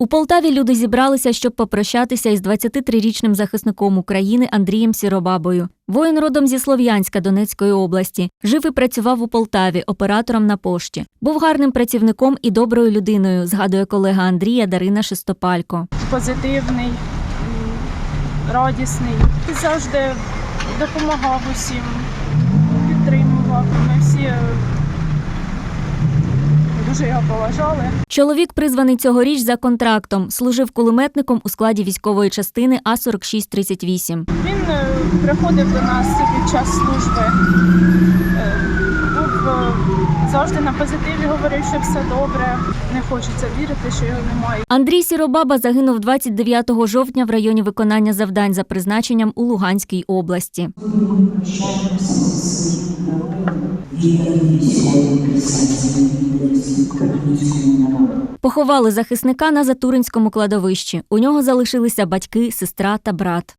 У Полтаві люди зібралися, щоб попрощатися із 23-річним захисником України Андрієм Сіробабою. Воїн родом зі Слов'янська Донецької області. Жив і працював у Полтаві оператором на пошті. Був гарним працівником і доброю людиною, згадує колега Андрія Дарина Шестопалько. позитивний, радісний. І завжди допомагав усім, підтримував. Ми всі е, дуже його поважали. Чоловік призваний цьогоріч за контрактом. Служив кулеметником у складі військової частини А 4638 Він е, приходив до нас під час служби, е, був е, завжди на позитиві, говорив, що все добре. Не хочеться вірити, що його немає. Андрій Сіробаба загинув 29 жовтня в районі виконання завдань за призначенням у Луганській області. відданості Поховали захисника на Затуринському кладовищі. У нього залишилися батьки, сестра та брат.